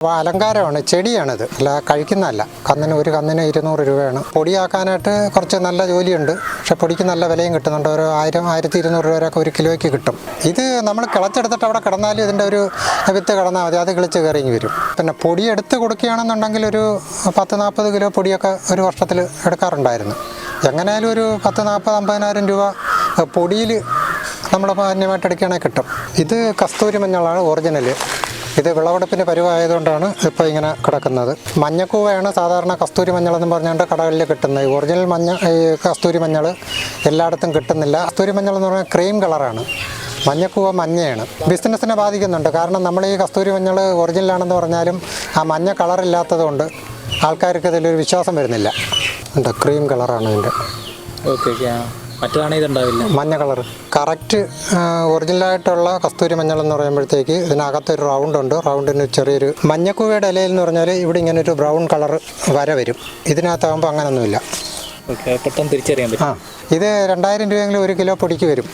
അപ്പോൾ അലങ്കാരമാണ് ചെടിയാണിത്. അല്ല കഴിക്കുന്നതല്ല. കന്നിന് ഒരു കന്നിന് ഇരുന്നൂറ് രൂപയാണ്. പൊടിയാക്കാനായിട്ട് കുറച്ച് നല്ല ജോലിയുണ്ട്. പക്ഷെ പൊടിക്ക് നല്ല വിലയും കിട്ടുന്നുണ്ട്. ഒരു ആയിരം ആയിരത്തി ഇരുന്നൂറ് രൂപ വരെയൊക്കെ ഒരു കിലോയ്ക്ക് കിട്ടും. ഇത് നമ്മൾ കിളച്ചെടുത്തിട്ട് അവിടെ കിടന്നാലും ഇതിന്റെ ഒരു വിത്ത് കിടന്നാൽ മതി. അത് കിളിച്ച് കയറിങ്ങി വരും. പിന്നെ പൊടി എടുത്ത് കൊടുക്കുകയാണെന്നുണ്ടെങ്കിൽ ഒരു പത്ത് നാൽപ്പത് കിലോ പൊടിയൊക്കെ ഒരു വർഷത്തിൽ എടുക്കാറുണ്ടായിരുന്നു. എങ്ങനെയാലും ഒരു പത്ത് നാൽപ്പത് അമ്പതിനായിരം രൂപ പൊടിയിൽ നമ്മൾ മാന്യമായിട്ട് എടുക്കുകയാണെങ്കിൽ കിട്ടും. ഇത് കസ്തൂരി മഞ്ഞളാണ് ഒറിജിനൽ ഇത് വിളവെടുപ്പിന് പരിവായതുകൊണ്ടാണ് ഇപ്പോൾ ഇങ്ങനെ കിടക്കുന്നത്. മഞ്ഞക്കൂവയാണ് സാധാരണ കസ്തൂരി മഞ്ഞൾ എന്ന് പറഞ്ഞുകൊണ്ട് കടകളിൽ കിട്ടുന്നത്. ഒറിജിനൽ മഞ്ഞ ഈ കസ്തൂരി മഞ്ഞൾ എല്ലായിടത്തും കിട്ടുന്നില്ല. കസ്തൂരി മഞ്ഞൾ എന്ന് പറഞ്ഞാൽ ക്രീം കളറാണ്. മഞ്ഞക്കൂവ മഞ്ഞയാണ്. ബിസിനസ്സിനെ ബാധിക്കുന്നുണ്ട്. കാരണം നമ്മൾ ഈ കസ്തൂരി മഞ്ഞൾ ഒറിജിനലാണെന്ന് പറഞ്ഞാലും ആ മഞ്ഞ കളറില്ലാത്തതുകൊണ്ട് ആൾക്കാർക്ക് ഇതിലൊരു വിശ്വാസം വരുന്നില്ല. ഉണ്ട് ക്രീം കളറാണ് ഇതിന്റെ. ഓക്കെ ഓക്കെ ഇതുണ്ടാവില്ല. മഞ്ഞ കളർ. കറക്റ്റ് ഒറിജിനലായിട്ടുള്ള കസ്തൂരി മഞ്ഞൾ എന്ന് പറയുമ്പോഴത്തേക്ക് ഇതിനകത്തൊരു റൗണ്ട് ഉണ്ട്. റൗണ്ടിന് ചെറിയൊരു മഞ്ഞക്കൂവയുടെ ഇലയിൽ എന്ന് പറഞ്ഞാൽ ഇവിടെ ഇങ്ങനെ ഒരു ബ്രൗൺ കളർ വര വരും. ഇതിനകത്താകുമ്പോൾ അങ്ങനൊന്നുമില്ല. പെട്ടെന്ന് തിരിച്ചറിയാൻ പറ്റും. ഇത് രണ്ടായിരം രൂപയെങ്കിലും ഒരു കിലോ പൊടിക്ക് വരും.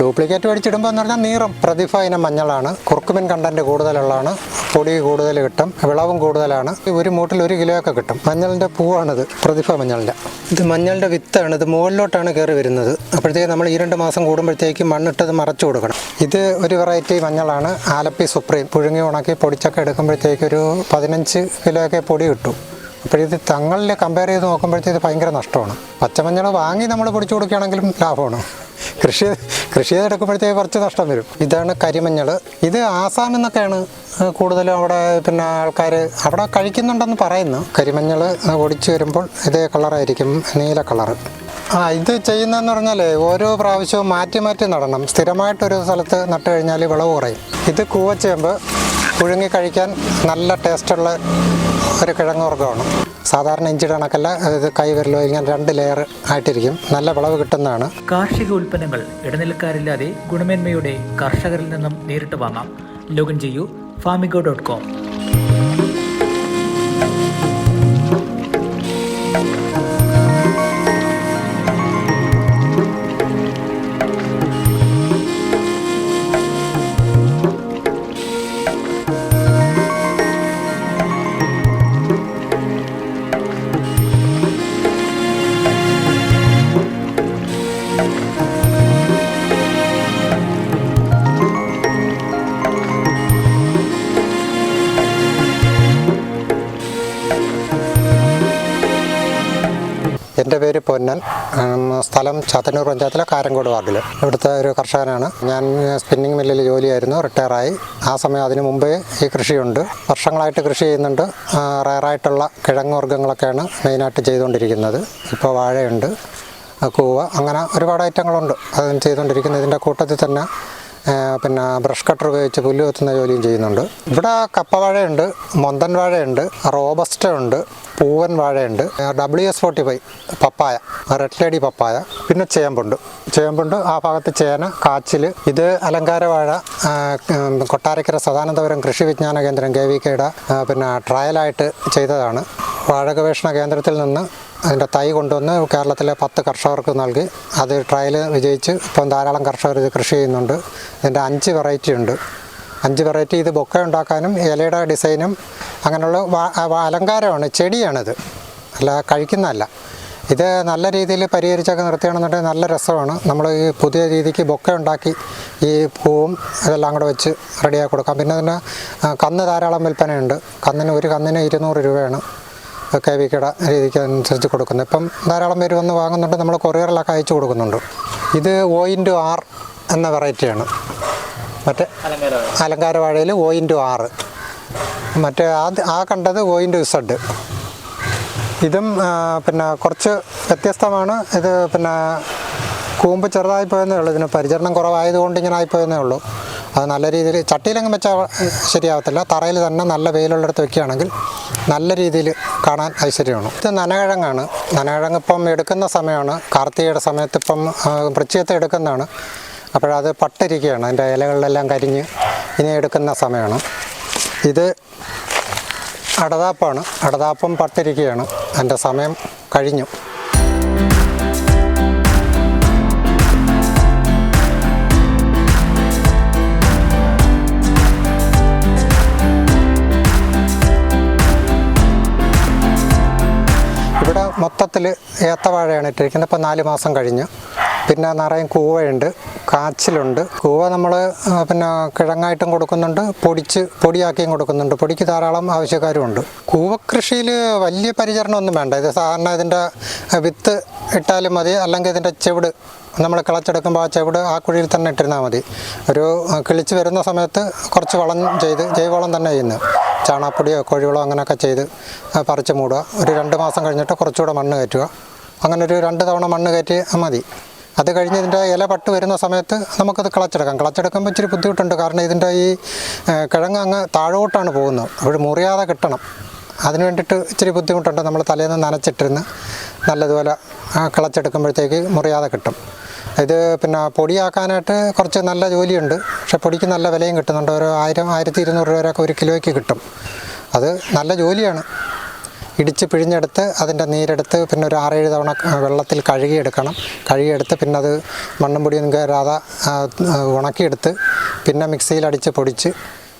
ഡ്യൂപ്ലിക്കേറ്റ് മേടിച്ചിടുമ്പോൾ എന്ന് പറഞ്ഞാൽ നീറും പ്രതിഭ ഇനം മഞ്ഞളാണ്. Curcumin content കൂടുതലുള്ളതാണ്. പൊടി കൂടുതൽ കിട്ടും വിളവും കൂടുതലാണ്. ഒരു മൂട്ടിൽ ഒരു കിലോ ഒക്കെ കിട്ടും. മഞ്ഞളിന്റെ പൂവാണിത് പ്രതിഭ മഞ്ഞളിന്റെ. ഇത് മഞ്ഞളിന്റെ വിത്താണ് ഇത് മുകളിലോട്ടാണ് കയറി വരുന്നത്. അപ്പോഴത്തേക്ക് നമ്മൾ ഈ രണ്ട് മാസം കൂടുമ്പോഴത്തേക്ക് മണ്ണിട്ടത് മറച്ചു കൊടുക്കണം. ഇത് ഒരു വെറൈറ്റി മഞ്ഞളാണ്. ആലപ്പി സുപ്രീം പുഴുങ്ങി ഉണക്കി പൊടിച്ചൊക്കെ എടുക്കുമ്പോഴത്തേക്ക് ഒരു പതിനഞ്ച് കിലോ ഒക്കെ പൊടി കിട്ടും. അപ്പോഴിത് തങ്ങളിൽ കമ്പയർ ചെയ്ത് നോക്കുമ്പോഴത്തേക്ക് ഭയങ്കര നഷ്ടമാണ്. പച്ചമഞ്ഞൾ വാങ്ങി നമ്മൾ പൊടിച്ചു കൊടുക്കുകയാണെങ്കിലും ലാഭമാണ്. കൃഷി കൃഷി ചെയ്തെടുക്കുമ്പോഴത്തേക്ക് കുറച്ച് നഷ്ടം വരും. ഇതാണ് കരിമഞ്ഞൾ. ഇത് ആസാം എന്നൊക്കെയാണ് കൂടുതലും അവിടെ പിന്നെ ആൾക്കാർ അവിടെ കഴിക്കുന്നുണ്ടെന്ന് പറയുന്നു. കരിമഞ്ഞൾ ഒടിച്ചു വരുമ്പോൾ ഇതേ കളറായിരിക്കും നീല കളറ് ആ ഇത് ചെയ്യുന്നതെന്ന് പറഞ്ഞാൽ ഓരോ പ്രാവശ്യവും മാറ്റി മാറ്റി നടണം. സ്ഥിരമായിട്ടൊരു സ്ഥലത്ത് നട്ട് കഴിഞ്ഞാൽ വിളവ് കുറയും. ഇത് കൂവച്ചേമ്പ് പുഴുങ്ങി കഴിക്കാൻ നല്ല ടേസ്റ്റുള്ള ഒരു കിഴങ്ങ് വർഗമാണ്. സാധാരണ ഇഞ്ചിയുടെ കണക്കല്ല ഇത് കൈവരലോ ഇങ്ങനെ രണ്ട് ലെയർ ആയിട്ടിരിക്കും. നല്ല വിളവ് കിട്ടുന്നതാണ്. കാർഷിക ഉൽപ്പന്നങ്ങൾ ഇടനിലക്കാരില്ലാതെ ഗുണമേന്മയോടെ കർഷകരിൽ നിന്നും നേരിട്ട് വാങ്ങാം. ലോഗിൻ ചെയ്യൂ Famigo dot com. Thank you. എന്റെ പേര് പൊന്നൻ. സ്ഥലം ചാത്തന്നൂർ പഞ്ചായത്തിലെ കാരങ്കോട് വാർഡിൽ ഇവിടുത്തെ ഒരു കർഷകനാണ്. ഞാൻ സ്പിന്നിങ് മില്ലിൽ ജോലിയായിരുന്നു റിട്ടയറായി ആ സമയം അതിനു മുമ്പേ ഈ കൃഷിയുണ്ട്. വർഷങ്ങളായിട്ട് കൃഷി ചെയ്യുന്നുണ്ട്. റയറായിട്ടുള്ള കിഴങ്ങ് വർഗങ്ങളൊക്കെയാണ് മെയിനായിട്ട് ചെയ്തുകൊണ്ടിരിക്കുന്നത്. ഇപ്പോൾ വാഴയുണ്ട് കൂവ അങ്ങനെ ഒരുപാട് ഐറ്റങ്ങളുണ്ട്. അത് ചെയ്തുകൊണ്ടിരിക്കുന്നത് ഇതിന്റെ കൂട്ടത്തിൽ തന്നെ പിന്നെ ബ്രഷ് കട്ടർ ഉപയോഗിച്ച് പുല്ല് വെത്തുന്ന ജോലിയും ചെയ്യുന്നുണ്ട്. ഇവിടെ കപ്പവാഴയുണ്ട് മൊന്തൻ വാഴയുണ്ട് റോബസ്റ്റ ഉണ്ട്. പൂവൻ വാഴയുണ്ട്. W S forty five papaya red lady papaya പിന്നെ ചേമ്പുണ്ട്. ചേമ്പുണ്ട് ആ ഭാഗത്ത് ചേന കാച്ചിൽ ഇത് അലങ്കാര വാഴ കൊട്ടാരക്കര സദാനന്ദപുരം കൃഷി വിജ്ഞാന കേന്ദ്രം കെ വി കെയുടെ പിന്നെ ട്രയലായിട്ട് ചെയ്തതാണ്. വാഴ ഗവേഷണ കേന്ദ്രത്തിൽ നിന്ന് അതിന്റെ തൈ കൊണ്ടുവന്ന് കേരളത്തിലെ പത്ത് കർഷകർക്ക് നൽകി. അത് ട്രയൽ വിജയിച്ച് ഇപ്പം ധാരാളം കർഷകർ ഇത് കൃഷി ചെയ്യുന്നുണ്ട്. ഇതിന്റെ അഞ്ച് വെറൈറ്റി ഉണ്ട്. അഞ്ച് വെറൈറ്റി ഇത് ബൊക്ക ഉണ്ടാക്കാനും ഇലയുടെ ഡിസൈനും അങ്ങനെയുള്ള അലങ്കാരമാണ് ചെടിയാണിത്. അല്ല കഴിക്കുന്നതല്ല. ഇത് നല്ല രീതിയിൽ പരിഹരിച്ചൊക്കെ നിർത്തുകയാണെന്നുണ്ടെങ്കിൽ നല്ല രസമാണ്. നമ്മൾ ഈ പുതിയ രീതിക്ക് ബൊക്ക ഉണ്ടാക്കി ഈ പൂവും ഇതെല്ലാം കൂടെ വെച്ച് റെഡിയാക്കി കൊടുക്കാം. പിന്നെ അതിന് ആ, കന്ന് ധാരാളം വിൽപ്പനയുണ്ട്. കന്നിന് ഒരു കന്നിന് ഇരുന്നൂറ് രൂപയാണ് കെ വി കട രീതിക്ക് അനുസരിച്ച് കൊടുക്കുന്നത്. ഇപ്പം ധാരാളം പേര് വന്ന് വാങ്ങുന്നുണ്ട്. നമ്മൾ കൊറിയറിലൊക്കെ അയച്ചു കൊടുക്കുന്നുണ്ട്. ഇത് ഒ ഇന്റു ആർ എന്ന വെറൈറ്റിയാണ് മറ്റേ അലങ്കാര വാഴയിൽ ഒ ഇന്റു ആറ്. മറ്റേ ആ ആ കണ്ടത് ഒ ഇന്റു ഇസഡ്. ഇതും പിന്നെ കുറച്ച് വ്യത്യസ്തമാണ്. ഇത് പിന്നെ കൂമ്പ് ചെറുതായി പോയെന്നേ ഉള്ളൂ. ഇതിന് പരിചരണം കുറവായതുകൊണ്ട് ഇങ്ങനെ ആയിപ്പോയെന്നേ ഉള്ളൂ. അത് നല്ല രീതിയിൽ ചട്ടിയിലങ്ങ് വെച്ചാൽ ശരിയാവത്തില്ല. തറയിൽ തന്നെ നല്ല വെയിലുള്ളിടത്ത് വെക്കുകയാണെങ്കിൽ നല്ല രീതിയിൽ കാണാൻ ഐശ്വര്യമാണ്. ഇത് നനകിഴങ്ങാണ്. നനകിഴങ്ങ് ഇപ്പം എടുക്കുന്ന സമയമാണ്. കാർത്തികയുടെ സമയത്ത് ഇപ്പം പ്രത്യേകത്തെ എടുക്കുന്നതാണ്. അപ്പോഴത് പട്ടിരിക്കുകയാണ്. അതിന്റെ ഇലകളിലെല്ലാം കരിഞ്ഞ് ഇനി എടുക്കുന്ന സമയമാണ്. ഇത് അടതാപ്പാണ്. അടതാപ്പം പട്ടിരിക്കുകയാണ്. അതിന്റെ സമയം കഴിഞ്ഞു. മൊത്തത്തിൽ ഏത്തവാഴയാണ് ഇട്ടിരിക്കുന്നത്. ഇപ്പോൾ നാല് മാസം കഴിഞ്ഞ്. പിന്നെ നിറയും കൂവയുണ്ട്. കാച്ചിലുണ്ട്. കൂവ നമ്മൾ പിന്നെ കിഴങ്ങായിട്ടും കൊടുക്കുന്നുണ്ട്. പൊടിച്ച് പൊടിയാക്കിയും കൊടുക്കുന്നുണ്ട്. പൊടിക്ക് ധാരാളം ആവശ്യക്കാരുമുണ്ട്. കൂവ കൃഷിയിൽ വലിയ പരിചരണമൊന്നും വേണ്ട. ഇത് സാധാരണ ഇതിന്റെ വിത്ത് ഇട്ടാലും മതി. അല്ലെങ്കിൽ ഇതിന്റെ ചെവിട് നമ്മൾ കിളച്ചെടുക്കുമ്പോൾ ആ ചെവിട് ആ കുഴിയിൽ തന്നെ ഇട്ടിരുന്നാൽ മതി. ഒരു കിളിച്ച് വരുന്ന സമയത്ത് കുറച്ച് വളം ചെയ്ത് ജൈവവളം തന്നെ ചെയ്യുന്നത് ചാണാപ്പൊടിയോ കോഴിവളോ അങ്ങനെയൊക്കെ ചെയ്ത് പറിച്ച് മൂടുക. ഒരു രണ്ട് മാസം കഴിഞ്ഞിട്ട് കുറച്ചുകൂടെ മണ്ണ് കയറ്റുക. അങ്ങനെ ഒരു രണ്ട് തവണ മണ്ണ് കയറ്റി മതി. അത് കഴിഞ്ഞ് ഇതിന്റെ ഇല പട്ട് വരുന്ന സമയത്ത് നമുക്കത് കിളച്ചെടുക്കാം. കിളച്ചെടുക്കുമ്പോൾ ഇച്ചിരി ബുദ്ധിമുട്ടുണ്ട്. കാരണം ഇതിന്റെ ഈ കിഴങ്ങ് അങ്ങ് താഴോട്ടാണ് പോകുന്നത്. അപ്പോൾ മുറിയാതെ കിട്ടണം. അതിന് വേണ്ടിയിട്ട് ഇച്ചിരി ബുദ്ധിമുട്ടുണ്ട്. നമ്മൾ തലേന്ന് നനച്ചിട്ടിരുന്ന് നല്ലതുപോലെ കിളച്ചെടുക്കുമ്പോഴത്തേക്ക് മുറിയാതെ കിട്ടും. ഇത് പിന്നെ പൊടിയാക്കാനായിട്ട് കുറച്ച് നല്ല ജോലിയുണ്ട്. പക്ഷെ പൊടിക്ക് നല്ല വിലയും കിട്ടുന്നുണ്ട്. ഒരു ആയിരം ആയിരത്തി ഇരുന്നൂറ് രൂപ വരെയൊക്കെ ഒരു കിലോയ്ക്ക് കിട്ടും. അത് നല്ല ജോലിയാണ്. ഇടിച്ച് പിഴിഞ്ഞെടുത്ത് അതിന്റെ നീരെടുത്ത് പിന്നെ ഒരു ആറേഴ് തവണ വെള്ളത്തിൽ കഴുകിയെടുക്കണം. കഴുകിയെടുത്ത് പിന്നെ അത് മണ്ണും പൊടിയൊന്നും കയറാതെ ഉണക്കിയെടുത്ത് പിന്നെ മിക്സിയിൽ അടിച്ച് പൊടിച്ച്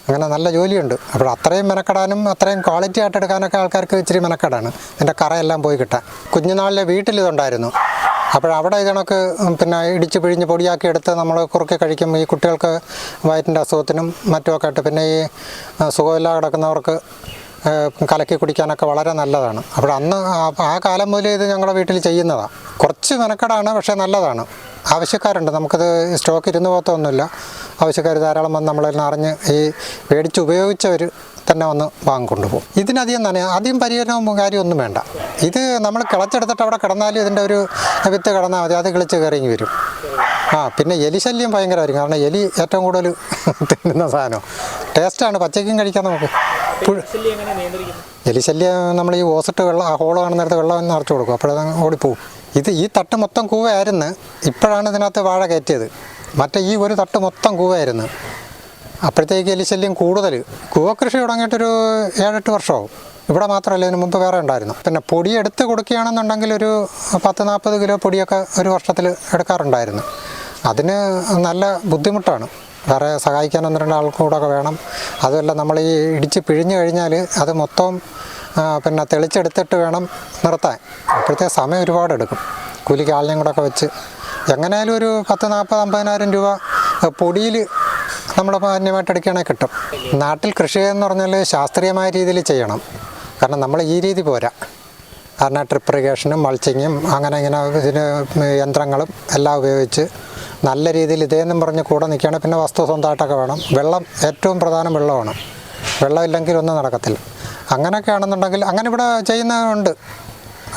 അങ്ങനെ നല്ല ജോലിയുണ്ട്. അപ്പോൾ അത്രയും മെനക്കെടാനും അത്രയും ക്വാളിറ്റി ആയിട്ട് എടുക്കാനൊക്കെ ആൾക്കാർക്ക് ഇച്ചിരി മെനക്കെടാണ്. ഇതിന്റെ കറയെല്ലാം പോയി കിട്ടാൻ. കുഞ്ഞുനാളിലെ വീട്ടിൽ ഇതുണ്ടായിരുന്നു. അപ്പോൾ അവിടെ ഇതണക്ക് പിന്നെ ഇടിച്ച് പിഴിഞ്ഞ് പൊടിയാക്കി എടുത്ത് നമ്മൾ കുറുക്കി കഴിക്കുമ്പോൾ ഈ കുട്ടികൾക്ക് വയറ്റിന്റെ അസുഖത്തിനും മറ്റുമൊക്കെ ആയിട്ട് പിന്നെ ഈ സുഖമില്ലാതെ കിടക്കുന്നവർക്ക് കലക്കി കുടിക്കാനൊക്കെ വളരെ നല്ലതാണ്. അപ്പോൾ അന്ന് ആ- കാലം മുതൽ ഇത് ഞങ്ങളുടെ വീട്ടിൽ ചെയ്യുന്നതാണ് കുറച്ച് മെനക്കെടാണ് പക്ഷേ നല്ലതാണ്. ആവശ്യക്കാരുണ്ട്. നമുക്കിത് സ്റ്റോക്ക് ഇരുന്ന് പോകത്തൊന്നുമില്ല. ആവശ്യക്കാർ ധാരാളം വന്ന് നമ്മളിൽ നിന്ന് അറിഞ്ഞ് ഈ മേടിച്ച് ഉപയോഗിച്ചവർ തന്നെ വന്ന് വാങ്ങി കൊണ്ടുപോകും ഇതിനധികം തന്നെ ആദ്യം പരിഹരണവും കാര്യമൊന്നും വേണ്ട. ഇത് നമ്മൾ കിളച്ചെടുത്തിട്ട് അവിടെ കിടന്നാലും ഇതിന്റെ ഒരു വിത്ത് കിടന്നാൽ മതി. അത് കിളിച്ച് കയറിങ്ങി വരും. ആ പിന്നെ എലി ശല്യം ഭയങ്കരമായിരിക്കും. കാരണം എലി ഏറ്റവും കൂടുതൽ തിന്നുന്ന സാധനം. ടേസ്റ്റാണ്. പച്ചയ്ക്കും കഴിക്കാൻ നമുക്ക്. എലിശല്യം നമ്മൾ ഈ ഓസിട്ട് വെള്ളം ആ ഹോൾ കാണുന്നിടത്ത് വെള്ളം നിറച്ചു കൊടുക്കും. അപ്പോഴത് ഓടിപ്പോവും. ഇത് ഈ തട്ട് മൊത്തം കൂവയായിരുന്നു. ഇപ്പോഴാണ് ഇതിനകത്ത് വാഴ കയറ്റിയത്. മറ്റേ ഈ ഒരു തട്ട് മൊത്തം കൂവയായിരുന്നു. അപ്പോഴത്തേക്ക് എലിശല്യം കൂടുതൽ. കൂവ കൃഷി തുടങ്ങിയിട്ടൊരു ഏഴെട്ട് വർഷമാവും. ഇവിടെ മാത്രമല്ല ഇതിന് മുമ്പ് വേറെ ഉണ്ടായിരുന്നു. പിന്നെ പൊടി എടുത്ത് കൊടുക്കുകയാണെന്നുണ്ടെങ്കിൽ ഒരു പത്ത് നാൽപ്പത് കിലോ പൊടിയൊക്കെ ഒരു വർഷത്തിൽ എടുക്കാറുണ്ടായിരുന്നു. അതിന് നല്ല ബുദ്ധിമുട്ടാണ്. വേറെ സഹായിക്കാൻ ഒന്ന് രണ്ട് ആൾക്കൂടൊക്കെ വേണം. അതുമല്ല നമ്മൾ ഈ ഇടിച്ച് പിഴിഞ്ഞു കഴിഞ്ഞാൽ അത് മൊത്തം പിന്നെ തെളിച്ചെടുത്തിട്ട് വേണം നിർത്താൻ. അപ്പോഴത്തെ സമയം ഒരുപാട് എടുക്കും. കൂലിക്ക് ആളിനെയും കൂടെ ഒക്കെ വെച്ച്. എങ്ങനെയാലും ഒരു പത്ത് നാൽപ്പത് അമ്പതിനായിരം രൂപ പൊടിയിൽ നമ്മൾ മാന്യമായിട്ട് എടുക്കുകയാണെങ്കിൽ കിട്ടും. നാട്ടിൽ കൃഷി എന്ന് പറഞ്ഞാൽ ശാസ്ത്രീയമായ രീതിയിൽ ചെയ്യണം. കാരണം നമ്മൾ ഈ രീതി പോരാ. കാരണം ട്രിപ്പ് ഇറിഗേഷനും മൾച്ചിങ്ങും അങ്ങനെ ഇങ്ങനെ ഇതിന് യന്ത്രങ്ങളും എല്ലാം ഉപയോഗിച്ച് നല്ല രീതിയിൽ ഇതേന്നും പറഞ്ഞ് കൂടെ നിൽക്കുകയാണ്. പിന്നെ വസ്തു സ്വന്തമായിട്ടൊക്കെ വേണം. വെള്ളം ഏറ്റവും പ്രധാനം വെള്ളമാണ്. വെള്ളമില്ലെങ്കിൽ ഒന്നും നടക്കത്തില്ല. അങ്ങനെയൊക്കെ ആണെന്നുണ്ടെങ്കിൽ അങ്ങനെ ഇവിടെ ചെയ്യുന്നുണ്ട്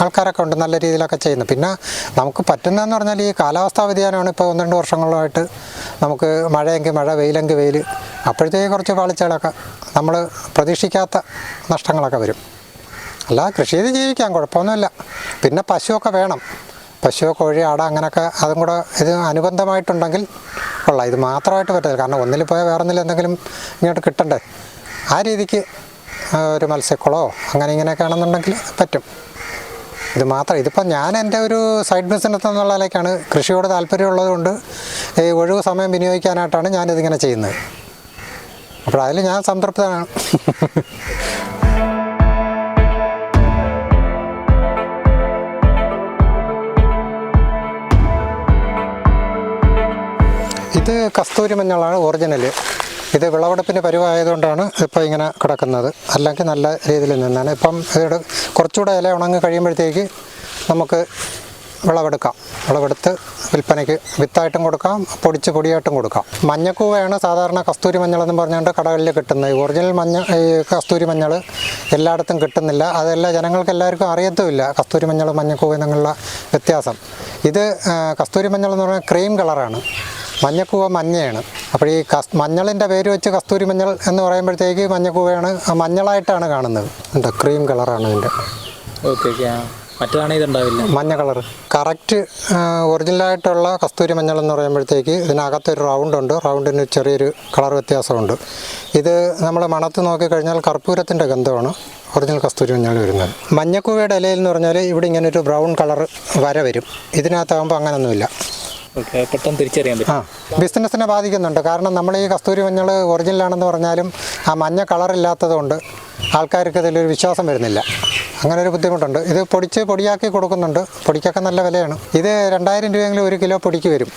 ആൾക്കാരൊക്കെ ഉണ്ട് നല്ല രീതിയിലൊക്കെ ചെയ്യുന്നു. പിന്നെ നമുക്ക് പറ്റുന്നതെന്ന് പറഞ്ഞാൽ ഈ കാലാവസ്ഥാ വ്യതിയാനമാണ് ഇപ്പോൾ ഒന്ന് രണ്ട് വർഷങ്ങളായിട്ട് നമുക്ക് മഴയെങ്കിൽ മഴ വെയിലെങ്കിൽ വെയിൽ. അപ്പോഴത്തേക്ക് കുറച്ച് പാളിച്ചകളൊക്കെ നമ്മൾ പ്രതീക്ഷിക്കാത്ത നഷ്ടങ്ങളൊക്കെ വരും. അല്ല കൃഷി ചെയ്ത് ജീവിക്കാം കുഴപ്പമൊന്നുമില്ല. പിന്നെ പശുവൊക്കെ വേണം. പശു കോഴി ആട അങ്ങനെയൊക്കെ അതും കൂടെ ഇത് അനുബന്ധമായിട്ടുണ്ടെങ്കിൽ കൊള്ളാം. ഇത് മാത്രമായിട്ട് പറ്റില്ല കാരണം ഒന്നിൽ പോയാൽ വേറെ ഒന്നിൽ എന്തെങ്കിലും ഇങ്ങോട്ട് കിട്ടണ്ടേ? ആ രീതിക്ക് ഒരു മത്സ്യക്കുളോ അങ്ങനെ ഇങ്ങനെയൊക്കെ ആണെന്നുണ്ടെങ്കിൽ പറ്റും. ഇത് മാത്രം ഇതിപ്പോൾ ഞാൻ എന്റെ ഒരു സൈഡ് ബിസിനസ് എന്നുള്ള നിലയ്ക്കാണ് കൃഷിയോട് താല്പര്യമുള്ളതുകൊണ്ട് ഈ ഒഴിവ് സമയം വിനിയോഗിക്കാനായിട്ടാണ് ഞാനിതിങ്ങനെ ചെയ്യുന്നത്. അപ്പോൾ അതിൽ ഞാൻ സംതൃപ്തനാണ്. ഇത് കസ്തൂരി മഞ്ഞളാണ് ഒറിജിനൽ ഇത് വിളവെടുപ്പിന്റെ പരിവായതുകൊണ്ടാണ് ഇപ്പോൾ ഇങ്ങനെ കിടക്കുന്നത്. അല്ലെങ്കിൽ നല്ല രീതിയിൽ നിന്നാണ്. ഇപ്പം ഇത് കുറച്ചുകൂടെ ഇല ഉണങ്ങി കഴിയുമ്പോഴത്തേക്ക് നമുക്ക് വിളവെടുക്കാം. വിളവെടുത്ത് വിൽപ്പനയ്ക്ക് വിത്തായിട്ടും കൊടുക്കാം പൊടിച്ച് പൊടിയായിട്ടും കൊടുക്കാം. മഞ്ഞക്കൂവയാണ് സാധാരണ കസ്തൂരി മഞ്ഞളെന്ന് പറഞ്ഞുകൊണ്ട് കടകളിൽ കിട്ടുന്നത്. ഒറിജിനൽ മഞ്ഞ ഈ കസ്തൂരി മഞ്ഞൾ എല്ലായിടത്തും കിട്ടുന്നില്ല. അതെല്ലാം ജനങ്ങൾക്ക് എല്ലാവർക്കും അറിയത്തുമില്ല കസ്തൂരി മഞ്ഞൾ മഞ്ഞക്കൂവ എന്നുള്ള വ്യത്യാസം. ഇത് കസ്തൂരി മഞ്ഞൾ എന്ന് പറഞ്ഞാൽ ക്രീം കളറാണ്. മഞ്ഞക്കൂവ മഞ്ഞയാണ്. അപ്പോൾ ഈ കസ് മഞ്ഞളിന്റെ പേര് വെച്ച് കസ്തൂരി മഞ്ഞൾ എന്ന് പറയുമ്പോഴത്തേക്ക് മഞ്ഞക്കൂവയാണ് ആ മഞ്ഞളായിട്ടാണ് കാണുന്നത്. ഉണ്ട് ക്രീം കളറാണ് ഇതിന്റെ. ഓക്കെ ഓക്കെ ഇതുണ്ടാവില്ല? മഞ്ഞ കളർ കറക്റ്റ് ഒറിജിനലായിട്ടുള്ള കസ്തൂരി മഞ്ഞൾ എന്ന് പറയുമ്പോഴത്തേക്ക് ഇതിനകത്തൊരു റൗണ്ട് ഉണ്ട് റൗണ്ടിന് ചെറിയൊരു കളർ വ്യത്യാസമുണ്ട്. ഇത് നമ്മൾ മണത്ത് നോക്കിക്കഴിഞ്ഞാൽ കർപ്പൂരത്തിന്റെ ഗന്ധമാണ് ഒറിജിനൽ കസ്തൂരി മഞ്ഞൾ വരുന്നത്. മഞ്ഞക്കൂവയുടെ ഇലയിൽ എന്ന് പറഞ്ഞാൽ ഇവിടെ ഇങ്ങനെ ഒരു ബ്രൗൺ കളർ വര വരും. ഇതിനകത്താകുമ്പോൾ അങ്ങനെയൊന്നുമില്ല പെട്ടെന്ന് തിരിച്ചറിയാൻ ആ ബിസിനസ്സിനെ ബാധിക്കുന്നുണ്ട്. കാരണം നമ്മൾ ഈ കസ്തൂരി മഞ്ഞൾ ഒറിജിനലാണെന്ന് പറഞ്ഞാലും ആ മഞ്ഞ കളറില്ലാത്തതുകൊണ്ട് ആൾക്കാർക്ക് ഇതിലൊരു വിശ്വാസം വരുന്നില്ല. അങ്ങനെ ഒരു ബുദ്ധിമുട്ടുണ്ട്. ഇത് പൊടിച്ച് പൊടിയാക്കി കൊടുക്കുന്നുണ്ട്. പൊടിക്കൊക്കെ നല്ല വിലയാണ്. ഇത് രണ്ടായിരം രൂപയെങ്കിലും ഒരു കിലോ പൊടിക്ക് വരും.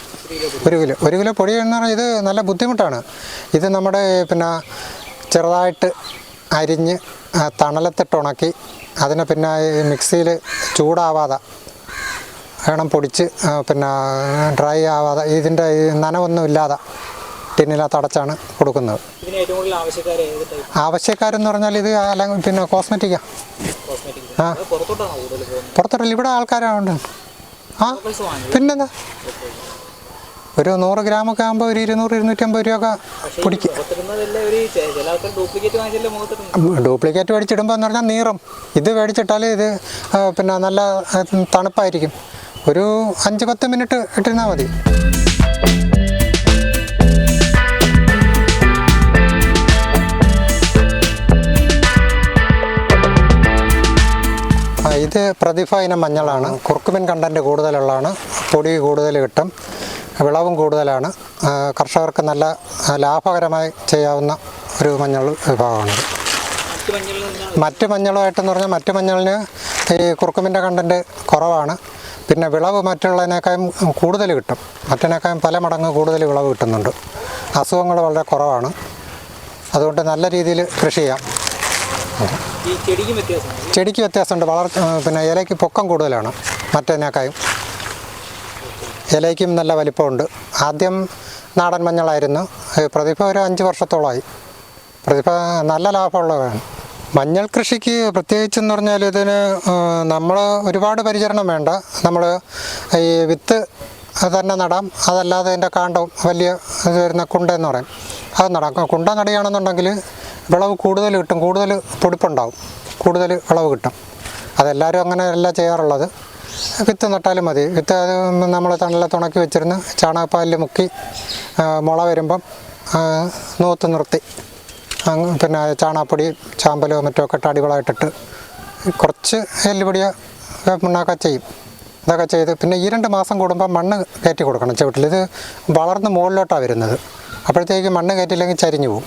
ഒരു കിലോ. ഒരു കിലോ പൊടി എന്ന് പറഞ്ഞാൽ ഇത് നല്ല ബുദ്ധിമുട്ടാണ്. ഇത് നമ്മുടെ പിന്നെ ചെറുതായിട്ട് അരിഞ്ഞ് ആ, തണലത്തിട്ട് ഉണക്കി അതിനെ പിന്നെ മിക്സിയിൽ ചൂടാവാതെ വേണം പൊടിച്ച് പിന്നെ ഡ്രൈ ആവാതെ ഇതിന്റെ നനവൊന്നും ഇല്ലാതെ ടിന്നിനകത്ത് അടച്ചാണ് കൊടുക്കുന്നത്. ആവശ്യക്കാരെന്ന് പറഞ്ഞാൽ ഇത് അല്ലെങ്കിൽ പിന്നെ കോസ്മെറ്റിക്കാ കോസ്മെറ്റിക് ആ. പുറത്തോട്ടല്ല ഇവിടെ ആൾക്കാരുണ്ട് ആ പിന്നെന്താ? ഒരു നൂറ് ഗ്രാമൊക്കെ ആകുമ്പോൾ ഒരു ഇരുന്നൂറ് ഇരുന്നൂറ്റമ്പത് രൂപയൊക്കെ പിടിക്കും. ഡ്യൂപ്ലിക്കേറ്റ് മേടിച്ചിടുമ്പോൾ എന്ന് പറഞ്ഞാൽ നീറും. ഇത് മേടിച്ചിട്ടാൽ ഇത് പിന്നെ നല്ല തണുപ്പായിരിക്കും. ഒരു അഞ്ച് പത്ത് മിനിറ്റ് ഇട്ടിരുന്നാൽ മതി. ഇത് പ്രതിഭ ഇനം മഞ്ഞളാണ്. കുറുക്കുമിൻ കണ്ടന്റ് കൂടുതലുള്ളതാണ്. പൊടി കൂടുതൽ കിട്ടും. വിളവും കൂടുതലാണ്. കർഷകർക്ക് നല്ല ലാഭകരമായി ചെയ്യാവുന്ന ഒരു മഞ്ഞൾ വിഭാഗമാണിത് മറ്റു മഞ്ഞളുമായിട്ടെന്ന് പറഞ്ഞാൽ മറ്റ് മഞ്ഞളിന് ഈ കുറുക്കുമിന്റെ കണ്ടന്റ് കുറവാണ്. പിന്നെ വിളവ് മറ്റുള്ളതിനേക്കാളും കൂടുതൽ കിട്ടും. മറ്റിനേക്കാളും പല മടങ്ങ് കൂടുതൽ വിളവ് കിട്ടുന്നുണ്ട്. അസുഖങ്ങൾ വളരെ കുറവാണ്. അതുകൊണ്ട് നല്ല രീതിയിൽ കൃഷി ചെയ്യാം. ചെടിക്കും വ്യത്യാസമുണ്ട്? വളർച്ച പിന്നെ ഇലയ്ക്ക് പൊക്കം കൂടുതലാണ് മറ്റേതിനേക്കാളും ഇലയ്ക്കും നല്ല വലിപ്പമുണ്ട്. ആദ്യം നാടൻ മഞ്ഞളായിരുന്നു. പ്രതിഭ ഒരു അഞ്ച് വർഷത്തോളമായി. പ്രതിഭ നല്ല ലാഭമുള്ളതാണ് മഞ്ഞൾ കൃഷിക്ക് പ്രത്യേകിച്ചെന്ന് പറഞ്ഞാൽ ഇതിന് നമ്മൾ ഒരുപാട് പരിചരണം വേണ്ട. നമ്മൾ ഈ വിത്ത് തന്നെ നടാം. അതല്ലാതെ അതിന്റെ കാണ്ടവും വലിയ ഇത് വരുന്ന കുണ്ടെന്ന് പറയും. അത് നടാം. കുണ്ട നടുകയാണെന്നുണ്ടെങ്കിൽ വിളവ് കൂടുതൽ കിട്ടും. കൂടുതൽ പൊടിപ്പുണ്ടാവും. കൂടുതൽ വിളവ് കിട്ടും. അതെല്ലാവരും അങ്ങനെ അല്ല ചെയ്യാറുള്ളത്. വിത്ത് നട്ടാലും മതി. വിത്ത് അത് നമ്മൾ തണല തുണക്കി വെച്ചിരുന്ന് ചാണകപ്പാലിൽ മുക്കി മുള വരുമ്പം നോത്ത് നിർത്തി. പിന്നെ ചാണാപ്പൊടി ചാമ്പലോ മറ്റോ ഒക്കെ ഇട്ട് അടിവളമായിട്ടിട്ട് കുറച്ച് എല്ലുപൊടിയോ മണ്ണൊക്കെ ചെയ്യും. ഇതൊക്കെ ചെയ്ത് പിന്നെ ഈ രണ്ട് മാസം കൂടുമ്പോൾ മണ്ണ് കയറ്റി കൊടുക്കണം ചുവട്ടിൽ. ഇത് വളർന്ന് മുകളിലോട്ടാണ് വരുന്നത്. അപ്പോഴത്തേക്ക് മണ്ണ് കയറ്റില്ലെങ്കിൽ ചരിഞ്ഞു പോകും.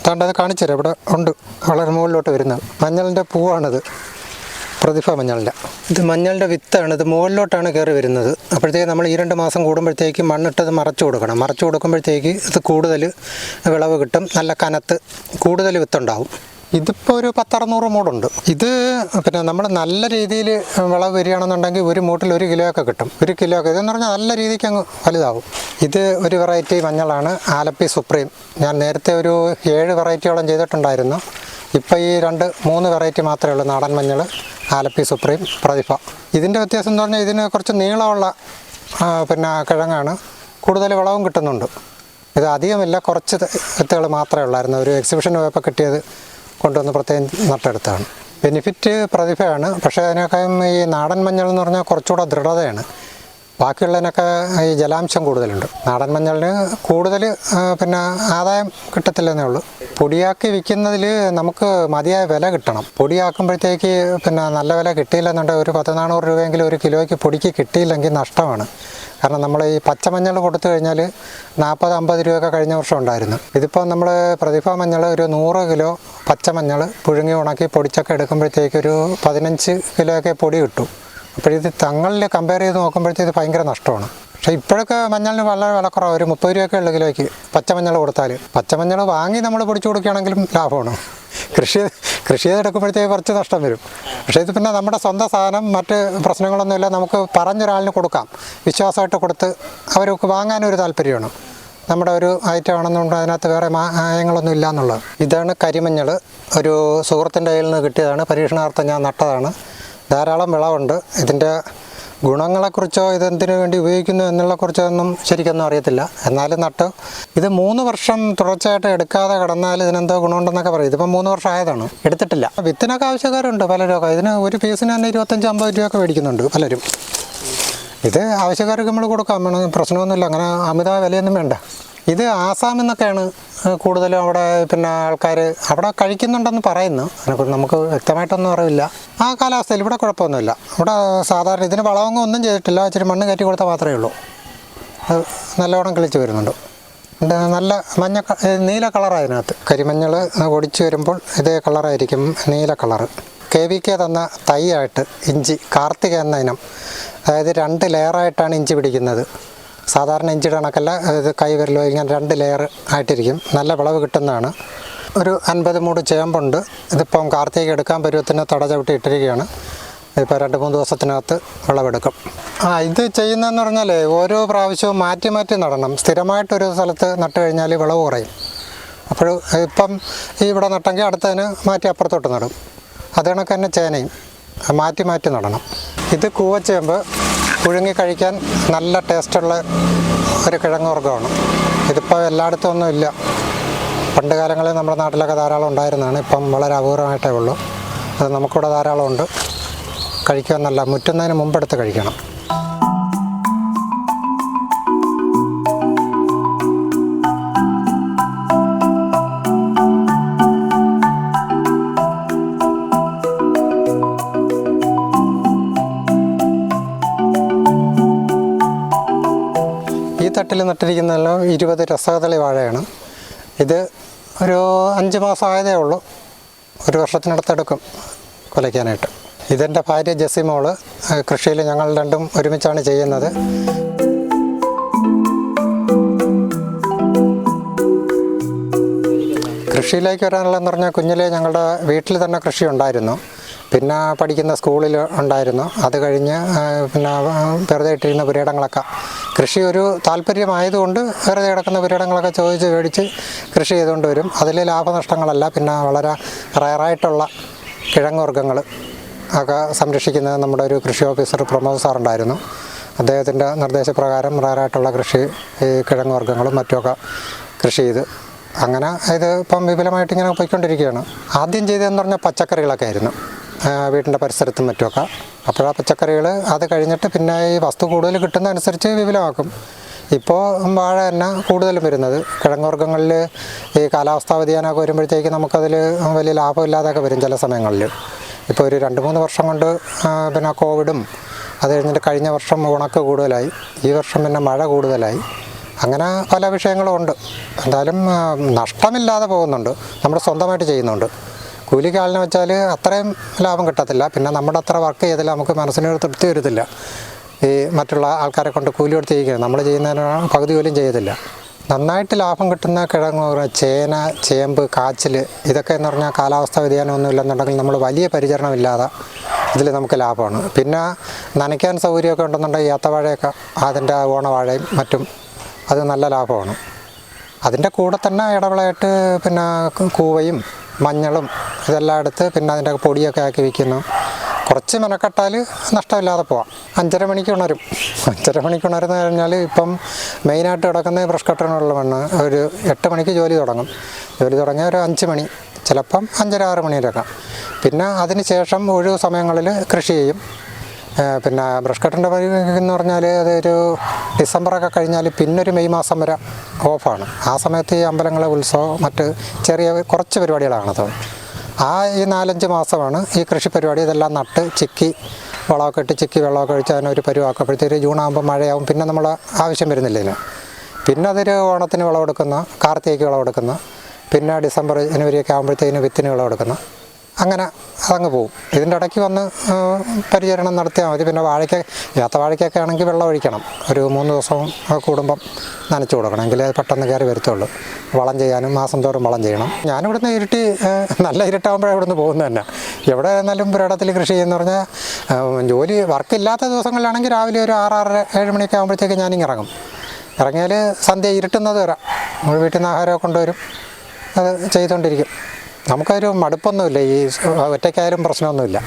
അതുകൊണ്ട് അത് കാണിച്ചു തരാം. ഇവിടെ ഉണ്ട്. വളരെ മുകളിലോട്ട് വരുന്നത് മഞ്ഞളിന്റെ പൂവാണിത്. പ്രതിഭ മഞ്ഞളിന്റെ ഇത് മഞ്ഞളിന്റെ വിത്താണ്. ഇത് മുകളിലോട്ടാണ് കയറി വരുന്നത്. അപ്പോഴത്തേക്ക് നമ്മൾ ഈ രണ്ട് മാസം കൂടുമ്പോഴത്തേക്ക് മണ്ണിട്ടത് മറച്ചു കൊടുക്കണം. മറച്ചു കൊടുക്കുമ്പോഴത്തേക്ക് ഇത് കൂടുതൽ വിളവ് കിട്ടും. നല്ല കനത്ത് കൂടുതൽ വിത്തുണ്ടാവും. ഇതിപ്പോൾ ഒരു പത്തറുന്നൂറ് മൂടുണ്ട്. ഇത് പിന്നെ നമ്മൾ നല്ല രീതിയിൽ വിളവ് വരികയാണെന്നുണ്ടെങ്കിൽ ഒരു മൂട്ടിൽ ഒരു കിലോ ഒക്കെ കിട്ടും. ഒരു കിലോ ഒക്കെ ഇതെന്ന് പറഞ്ഞാൽ നല്ല രീതിക്ക് അങ്ങ് വലുതാവും. ഇത് ഒരു വെറൈറ്റി മഞ്ഞളാണ്. ആലപ്പി സുപ്രീം. ഞാൻ നേരത്തെ ഒരു ഏഴ് വെറൈറ്റിയോളം ചെയ്തിട്ടുണ്ടായിരുന്നു. ഇപ്പോൾ ഈ രണ്ട് മൂന്ന് വെറൈറ്റി മാത്രമേ ഉള്ളൂ നാടൻ മഞ്ഞൾ ആലപ്പി സുപ്രീം പ്രതിഭ. ഇതിന്റെ വ്യത്യാസം എന്ന് പറഞ്ഞാൽ ഇതിന് കുറച്ച് നീളമുള്ള പിന്നെ കിഴങ്ങാണ്. കൂടുതൽ വിളവും കിട്ടുന്നുണ്ട്. ഇത് അധികമില്ല കുറച്ച് വിത്തുകൾ മാത്രമേ ഉള്ളായിരുന്നു. ഒരു എക്സിബിഷൻ പോയപ്പോൾ കിട്ടിയത് കൊണ്ടുവന്ന് പ്രത്യേകം നട്ടെടുത്താണ്. ബെനിഫിറ്റ് പ്രതിഭയാണ്. പക്ഷേ അതിനേക്കാളും ഈ നാടൻ മഞ്ഞൾ എന്ന് പറഞ്ഞാൽ കുറച്ചുകൂടെ ദൃഢതയാണ്. ബാക്കിയുള്ളതിനൊക്കെ ഈ ജലാംശം കൂടുതലുണ്ട്. നാടൻ മഞ്ഞളിന് കൂടുതൽ പിന്നെ ആദായം കിട്ടത്തില്ലെന്നേ ഉള്ളൂ. പൊടിയാക്കി വിൽക്കുന്നതിൽ നമുക്ക് മതിയായ വില കിട്ടണം. പൊടിയാക്കുമ്പോഴത്തേക്ക് പിന്നെ നല്ല വില കിട്ടിയില്ലെന്നുണ്ടെങ്കിൽ ഒരു പത്ത് നാനൂറ് രൂപയെങ്കിലും ഒരു കിലോയ്ക്ക് പൊടിക്ക് കിട്ടിയില്ലെങ്കിൽ നഷ്ടമാണ്. കാരണം നമ്മൾ ഈ പച്ചമഞ്ഞൾ കൊടുത്തു കഴിഞ്ഞാൽ നാൽപ്പത് അമ്പത് രൂപയൊക്കെ കഴിഞ്ഞ വർഷം ഉണ്ടായിരുന്നു. ഇതിപ്പോൾ നമ്മൾ പ്രതിഭ മഞ്ഞൾ ഒരു നൂറ് കിലോ പച്ചമഞ്ഞൾ പുഴുങ്ങി ഉണക്കി പൊടിച്ചൊക്കെ എടുക്കുമ്പോഴത്തേക്ക് ഒരു പതിനഞ്ച് കിലോയൊക്കെ പൊടി കിട്ടും. അപ്പോഴിത് തങ്ങളിൽ കമ്പയർ ചെയ്ത് നോക്കുമ്പോഴത്തേക്ക് ഇത് ഭയങ്കര നഷ്ടമാണ്. പക്ഷേ ഇപ്പോഴൊക്കെ മഞ്ഞളിന് വളരെ വിലക്കുറവ്. ഒരു മുപ്പത് രൂപയൊക്കെ ഉള്ള കിലോയ്ക്ക് പച്ചമഞ്ഞൾ കൊടുത്താൽ പച്ചമഞ്ഞൾ വാങ്ങി നമ്മൾ പൊടിച്ചു കൊടുക്കുകയാണെങ്കിലും ലാഭമാണ്. കൃഷി കൃഷി ചെയ്തെടുക്കുമ്പോഴത്തേക്ക് കുറച്ച് നഷ്ടം വരും. പക്ഷേ ഇത് പിന്നെ നമ്മുടെ സ്വന്തം സാധനം മറ്റ് പ്രശ്നങ്ങളൊന്നുമില്ല നമുക്ക് പറഞ്ഞൊരാളിന് കൊടുക്കാം. വിശ്വാസമായിട്ട് കൊടുത്ത് അവർക്ക് വാങ്ങാനൊരു താല്പര്യമാണ്. നമ്മുടെ ഒരു ഐറ്റം ആണെന്നുണ്ട് അതിനകത്ത് വേറെ മായങ്ങളൊന്നും ഇല്ല എന്നുള്ളത് ഇതാണ് കരിമഞ്ഞൾ ഒരു സുഹൃത്തിന്റെ കയ്യിൽ നിന്ന് കിട്ടിയതാണ്. പരീക്ഷണാർത്ഥം ഞാൻ നട്ടതാണ്. ധാരാളം വിളവുണ്ട്. ഇതിന്റെ ഗുണങ്ങളെക്കുറിച്ചോ ഇതെന്തിനു വേണ്ടി ഉപയോഗിക്കുന്നു എന്നുള്ള എന്നുള്ളക്കുറിച്ചൊന്നും ശരിക്കൊന്നും അറിയത്തില്ല. എന്നാലും നട്ട് ഇത് മൂന്ന് വർഷം തുടർച്ചയായിട്ട് എടുക്കാതെ കടന്നാൽ ഇതിനെന്തോ ഗുണമുണ്ടെന്നൊക്കെ പറയും. ഇതിപ്പോൾ മൂന്ന് വർഷം ആയതാണ്. എടുത്തിട്ടില്ല. വിത്തിനൊക്കെ ആവശ്യക്കാരുണ്ട് പലരൊക്കെ ഇതിന് ഒരു പീസിന് തന്നെ ഇരുപത്തഞ്ച് അമ്പത് രൂപയൊക്കെ മേടിക്കുന്നുണ്ട് പലരും. ഇത് ആവശ്യക്കാർക്ക് നമ്മൾ കൊടുക്കാം. പ്രശ്നമൊന്നുമില്ല. അങ്ങനെ അമിത വിലയൊന്നും വേണ്ട. ഇത് ആസാം എന്നൊക്കെയാണ് കൂടുതലും അവിടെ പിന്നെ ആൾക്കാർ അവിടെ കഴിക്കുന്നുണ്ടെന്ന് പറയുന്നു. അതിനെക്കുറിച്ച് നമുക്ക് വ്യക്തമായിട്ടൊന്നും അറിവില്ല. ആ കാലാവസ്ഥയിൽ ഇവിടെ കുഴപ്പമൊന്നുമില്ല. ഇവിടെ സാധാരണ ഇതിന് വളമൊന്നും ഒന്നും ചെയ്തിട്ടില്ല. ഇച്ചിരി മണ്ണ് കയറ്റി കൊടുത്താൽ മാത്രമേ ഉള്ളൂ. അത് നല്ലവണ്ണം കിളിച്ച് വരുന്നുണ്ട്. നല്ല മഞ്ഞ നീല കളറാണ് അതിനകത്ത് കരിമഞ്ഞൾ ഒടിച്ചു വരുമ്പോൾ ഇതേ കളറായിരിക്കും നീല കളറ് കെ വി കെ തന്ന തൈയായിട്ട് ഇഞ്ചി കാർത്തിക എന്ന ഇനം. അതായത് രണ്ട് ലെയറായിട്ടാണ് ഇഞ്ചി പിടിക്കുന്നത്. സാധാരണ ഇഞ്ചിയുടെ കണക്കല്ല ഇത് കൈ വിരലോ ഇങ്ങനെ രണ്ട് ലെയർ ആയിട്ടിരിക്കും. നല്ല വിളവ് കിട്ടുന്നതാണ്. ഒരു അൻപത് മൂട് ചേമ്പുണ്ട്. ഇതിപ്പം കാർത്തിക എടുക്കാൻ പരുവത്തിന് തട ചവിട്ടി ഇട്ടിരിക്കുകയാണ്. ഇപ്പോൾ രണ്ട് മൂന്ന് ദിവസത്തിനകത്ത് വിളവെടുക്കും. ആ ഇത് ചെയ്യുന്നതെന്ന് പറഞ്ഞാൽ ഓരോ പ്രാവശ്യവും മാറ്റി മാറ്റി നടണം. സ്ഥിരമായിട്ടൊരു സ്ഥലത്ത് നട്ട് കഴിഞ്ഞാൽ വിളവ് കുറയും. അപ്പോൾ ഇപ്പം ഈ ഇവിടെ നട്ടെങ്കിൽ അടുത്തതിന് മാറ്റി അപ്പുറത്തോട്ട് നടും. അത് കണക്ക് തന്നെ ചേനയും. മാറ്റി മാറ്റി നടണം. ഇത് കൂവച്ചേമ്പ് പുഴുങ്ങി കഴിക്കാൻ നല്ല ടേസ്റ്റുള്ള ഒരു കിഴങ്ങ് വർഗമാണ്. ഇതിപ്പോൾ എല്ലായിടത്തും ഒന്നും ഇല്ല. പണ്ട് കാലങ്ങളിൽ നമ്മുടെ നാട്ടിലൊക്കെ ധാരാളം ഉണ്ടായിരുന്നതാണ്. ഇപ്പം വളരെ അപൂർവമായിട്ടേ ഉള്ളൂ. അത് നമുക്കിവിടെ ധാരാളം ഉണ്ട് കഴിക്കാൻ നല്ല മുറ്റുന്നതിന് മുമ്പെടുത്ത് കഴിക്കണം. ഈ തട്ടിൽ നട്ടിരിക്കുന്നതെല്ലാം ഇരുപത് രസകതളി വാഴയാണ്. ഇത് ഒരു അഞ്ച് മാസമായതേ ഉള്ളൂ. ഒരു വർഷത്തിനടുത്തെടുക്കും കൊലയ്ക്കാനായിട്ട്. ഇതെന്റെ ഭാര്യ ജസിമോൾ കൃഷിയിൽ ഞങ്ങൾ രണ്ടും ഒരുമിച്ചാണ് ചെയ്യുന്നത്. കൃഷിയിലേക്ക് വരാനുള്ളതെന്ന് പറഞ്ഞാൽ കുഞ്ഞിലെ ഞങ്ങളുടെ വീട്ടിൽ തന്നെ കൃഷി ഉണ്ടായിരുന്നു പിന്നെ പഠിക്കുന്ന സ്കൂളിൽ ഉണ്ടായിരുന്നു. അത് കഴിഞ്ഞ് പിന്നെ വെറുതെ ഇട്ടിരുന്ന പുരയിടങ്ങളൊക്കെ കൃഷി ഒരു താല്പര്യമായതുകൊണ്ട് വെറുതെ കിടക്കുന്ന പുരയിടങ്ങളൊക്കെ ചോദിച്ച് മേടിച്ച് കൃഷി ചെയ്തുകൊണ്ട് വരും. അതിൽ ലാഭനഷ്ടങ്ങളല്ല പിന്നെ വളരെ റയറായിട്ടുള്ള കിഴങ്ങുവർഗങ്ങൾ ഒക്കെ സംരക്ഷിക്കുന്നത് നമ്മുടെ ഒരു കൃഷി ഓഫീസർ പ്രമോദ് സാറുണ്ടായിരുന്നു. അദ്ദേഹത്തിന്റെ നിർദ്ദേശപ്രകാരം റയറായിട്ടുള്ള കൃഷി ഈ കിഴങ്ങുവർഗങ്ങളും മറ്റുമൊക്കെ കൃഷി ചെയ്ത്. അങ്ങനെ ഇത് ഇപ്പം വിപുലമായിട്ട് ഇങ്ങനെ പോയിക്കൊണ്ടിരിക്കുകയാണ്. ആദ്യം ചെയ്തതെന്ന് പറഞ്ഞാൽ പച്ചക്കറികളൊക്കെ ആയിരുന്നു. വീടിന്റെ പരിസരത്തും മറ്റുമൊക്കെ. അപ്പോൾ ആ പച്ചക്കറികൾ അത് കഴിഞ്ഞിട്ട് പിന്നെ ഈ വസ്തു കൂടുതൽ കിട്ടുന്ന അനുസരിച്ച് വിപുലമാക്കും. ഇപ്പോൾ വാഴ തന്നെ കൂടുതലും വരുന്നത്. കിഴങ്ങുവർഗങ്ങളിൽ ഈ കാലാവസ്ഥാ വ്യതിയാനമൊക്കെ വരുമ്പോഴത്തേക്ക് നമുക്കതിൽ വലിയ ലാഭമില്ലാതെയൊക്കെ വരും ചില സമയങ്ങളിൽ. ഇപ്പോൾ ഒരു രണ്ട് മൂന്ന് വർഷം കൊണ്ട് പിന്നെ കോവിഡും അത് കഴിഞ്ഞിട്ട് കഴിഞ്ഞ വർഷം ഉണക്ക് കൂടുതലായി. ഈ വർഷം പിന്നെ മഴ കൂടുതലായി. അങ്ങനെ പല വിഷയങ്ങളും ഉണ്ട്. എന്തായാലും നഷ്ടമില്ലാതെ പോകുന്നുണ്ട്. നമ്മൾ സ്വന്തമായിട്ട് ചെയ്യുന്നുണ്ട്. കൂലിക്കാലിന് വെച്ചാൽ അത്രയും ലാഭം കിട്ടത്തില്ല. പിന്നെ നമ്മുടെ അത്ര വർക്ക് ചെയ്തില്ല നമുക്ക് മനസ്സിനൊരു തൃപ്തി വരത്തില്ല. ഈ മറ്റുള്ള ആൾക്കാരെ കൊണ്ട് കൂലി കൊടുത്ത് ചെയ്യിക്കുന്നത് നമ്മൾ ചെയ്യുന്നതിന് പകുതി പോലും ചെയ്യത്തില്ല. നന്നായിട്ട് ലാഭം കിട്ടുന്ന കിഴങ്ങ് ചേന ചേമ്പ് കാച്ചിൽ ഇതൊക്കെ എന്ന് പറഞ്ഞാൽ കാലാവസ്ഥ വ്യതിയാനമൊന്നും ഇല്ലെന്നുണ്ടെങ്കിൽ നമ്മൾ വലിയ പരിചരണമില്ലാതെ ഇതിൽ നമുക്ക് ലാഭമാണ്. പിന്നെ നനയ്ക്കാൻ സൗകര്യമൊക്കെ ഉണ്ടെന്നുണ്ടെങ്കിൽ ഏത്തവാഴയൊക്കെ അതിന്റെ ഓണവാഴയും മറ്റും അത് നല്ല ലാഭമാണ്. അതിന്റെ കൂടെ തന്നെ ഇടവിളയായിട്ട് പിന്നെ കൂവയും മഞ്ഞളും ഇതെല്ലാം എടുത്ത് പിന്നെ അതിന്റെ പൊടിയൊക്കെ ആക്കി വിൽക്കുന്നു കുറച്ച് മെനക്കെട്ടാൽ നഷ്ടമില്ലാതെ പോവാം. അഞ്ചര മണിക്ക് ഉണരും അഞ്ചര മണിക്ക് ഉണരുന്ന കഴിഞ്ഞാൽ ഇപ്പം മെയിനായിട്ട് കിടക്കുന്ന ബ്രഷ് കട്ടറിനുള്ള മണ്ണ് ഒരു എട്ട് മണിക്ക് ജോലി തുടങ്ങും. ജോലി തുടങ്ങിയ ഒരു അഞ്ച് മണി. ചിലപ്പം അഞ്ചര ആറ് മണിയിലൊക്കെ. പിന്നെ അതിന് ശേഷം ഒഴിവ് സമയങ്ങളിൽ കൃഷി ചെയ്യും. പിന്നെ ബ്രഷ് കട്ടറിന്റെ പരി എന്ന് പറഞ്ഞാൽ അതൊരു ഡിസംബറൊക്കെ കഴിഞ്ഞാൽ പിന്നൊരു മെയ് മാസം വരെ ഓഫാണ്. ആ സമയത്ത് ഈ അമ്പലങ്ങളെ ഉത്സവം മറ്റ് ചെറിയ കുറച്ച് പരിപാടികളാണത് ആ ഈ നാലഞ്ച് മാസമാണ് ഈ കൃഷി പരിപാടി. ഇതെല്ലാം നട്ട് ചിക്കി വളമൊക്കെ ഇട്ട് ചിക്കി വെള്ളമൊക്കെ ഒഴിച്ച് അതിനൊരു പരുവാക്കപ്പോഴത്തേക്ക് ജൂൺ ആകുമ്പോൾ മഴയാവും. പിന്നെ നമ്മൾ ആവശ്യം വരുന്നില്ല ഇതിന്. പിന്നെ അതൊരു ഓണത്തിന് വിളവെടുക്കുന്ന കാർത്തികയ്ക്ക് വിളവെടുക്കുന്ന പിന്നെ ഡിസംബർ ജനുവരിയൊക്കെ ആകുമ്പോഴത്തേക്കും വിത്തിന് വിളവെടുക്കുന്ന. അങ്ങനെ അതങ്ങ് പോവും. ഇതിന്റെ ഇടയ്ക്ക് വന്ന് പരിചരണം നടത്തിയാൽ മതി. പിന്നെ വാഴയ്ക്ക ഏത്ത വാഴയ്ക്കൊക്കെ ആണെങ്കിൽ വെള്ളം ഒഴിക്കണം. ഒരു മൂന്ന് ദിവസം കൂടുമ്പം നനച്ചു കൊടുക്കണം. എങ്കിലേ പെട്ടെന്ന് കയറി വരത്തുള്ളൂ. വളം ചെയ്യാനും മാസം തോറും വളം ചെയ്യണം. ഞാനിവിടുന്ന് ഇരുട്ടി നല്ല ഇരുട്ടാകുമ്പോഴേ ഇവിടുന്ന് പോകുന്നത് തന്നെ. എവിടെ ആയിരുന്നാലും പുരടത്തിൽ കൃഷി ചെയ്യുന്ന പറഞ്ഞാൽ ജോലി വർക്കില്ലാത്ത ദിവസങ്ങളിലാണെങ്കിൽ രാവിലെ ഒരു ആറ് ഏഴ് മണിയൊക്കെ ആകുമ്പോഴത്തേക്ക് ഞാനിങ്ങ് ഇറങ്ങും. ഇറങ്ങിയാൽ സന്ധ്യ ഇരുട്ടുന്നത് വരാം. നമ്മൾ വീട്ടിൽ നിന്ന് ആഹാരമൊക്കെ കൊണ്ടുവരും. അത് ചെയ്തുകൊണ്ടിരിക്കും. നമുക്കൊരു മടുപ്പൊന്നുമില്ല. ഈ ഒറ്റയ്ക്കായാലും പ്രശ്നമൊന്നുമില്ല.